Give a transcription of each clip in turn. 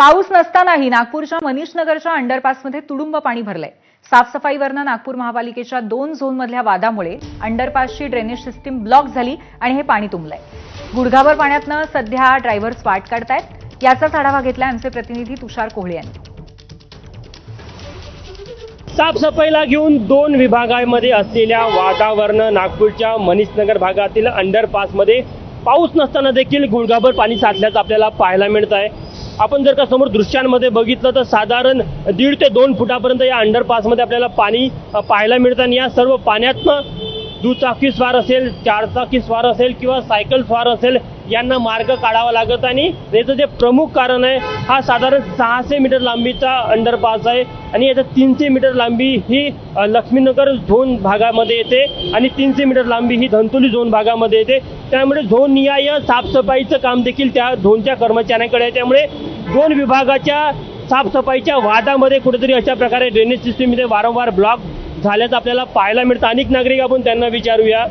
पाऊस नसतानाही नागपूरच्या मनीष नगरच्या अंडरपासमध्ये तुडुंब पाणी भरलंय. साफसफाईवरनं नागपूर महापालिकेच्या दोन झोनमधल्या वादामुळे अंडरपासची ड्रेनेज सिस्टीम ब्लॉक झाली आणि हे पाणी तुंबलंय. गुडघाभर पाण्यातनं सध्या ड्रायव्हर्स वाट काढतायत. याचाच आढावा घेतला आमचे प्रतिनिधी तुषार कोहळे यांनी. साफसफाईला घेऊन दोन विभागांमध्ये असलेल्या वातावरण नागपूरच्या मनीषनगर भागातील अंडरपासमध्ये पाऊस नसताना देखील गुडघाभर पाणी साचल्याचं आपल्याला पाहायला मिळत आहे आपण जर का समोर दृश्यांमध्ये बघितलं तर साधारण दीड ते दोन फुटापर्यंत या अंडरपासमध्ये आपल्याला पाणी पाहायला मिळतं. आणि या सर्व पाण्यातनं दुचाकी स्वार असेल चारचाकी स्वार असेल किंवा सायकल स्वार असेल यांना मार्ग काढावा लागत आणि याचं जे प्रमुख कारण आहे हा साधारण सहाशे मीटर लांबीचा अंडरपास आहे. आणि याचं तीनशे मीटर लांबी ही लक्ष्मीनगर झोन भागामध्ये येते. आणि तीनशे मीटर लांबी ही धंतोली झोन भागामध्ये येते. त्यामुळे झोन निहाय साफसफाईचं काम देखील त्या झोनच्या कर्मचाऱ्यांकडे आहे. त्यामुळे दोन विभागाच्या साफसफाईच्या वादामध्ये कुठेतरी अशा प्रकारे ड्रेनेज सिस्टीममध्ये वारंवार ब्लॉक झाल्याचं आपल्याला पाहायला मिळतं. अनेक नागरिक आपण त्यांना विचारूया.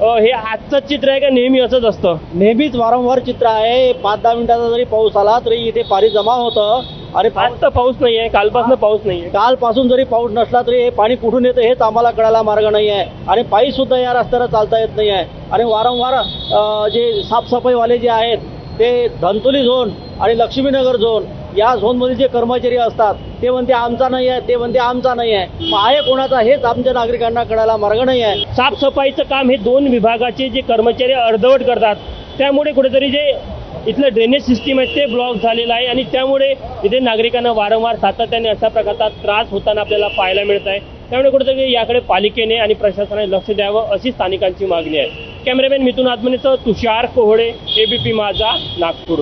हे आजचं चित्र आहे का? नेहमी असंच असतं. नेहमीच वारंवार चित्र आहे. पाच दहा मिनिटाचा जरी पाऊस आला तरी इथे पाणी जमा होतं. आणि आज तर पाऊस नाही आहे कालपासून पाऊस नाही आहे कालपासून जरी पाऊस नसला तरी हे पाणी कुठून येतं हेच आम्हाला कळायला मार्ग नाही आहे आणि पायी सुद्धा या रस्त्याला चालता येत नाही आहे आणि वारंवार जे साफसफाईवाले जे आहेत ते धंतोली झोन आणि लक्ष्मीनगर झोन या झोनमधील जे कर्मचारी असतात ते म्हणते आमचा नाही आहे ते म्हणते आमचा नाही आहे मग आहे कोणाचा हेच आमच्या नागरिकांना कळायला मार्ग नाही आहे साफसफाईचं काम हे दोन विभागाचे जे कर्मचारी अर्धवट करतात त्यामुळे कुठेतरी जे इथलं ड्रेनेज सिस्टीम आहे ते ब्लॉक झालेलं आहे आणि त्यामुळे इथे नागरिकांना वारंवार सातत्याने अशा प्रकारचा त्रास होताना आपल्याला पाहायला मिळत आहे त्यामुळे कुठेतरी याकडे पालिकेने आणि प्रशासनाने लक्ष द्यावं अशी स्थानिकांची मागणी आहे. कॅमेरामॅन मिथुन आत्मनेचं तुषार कोहळे एबीपी माझा नागपूर.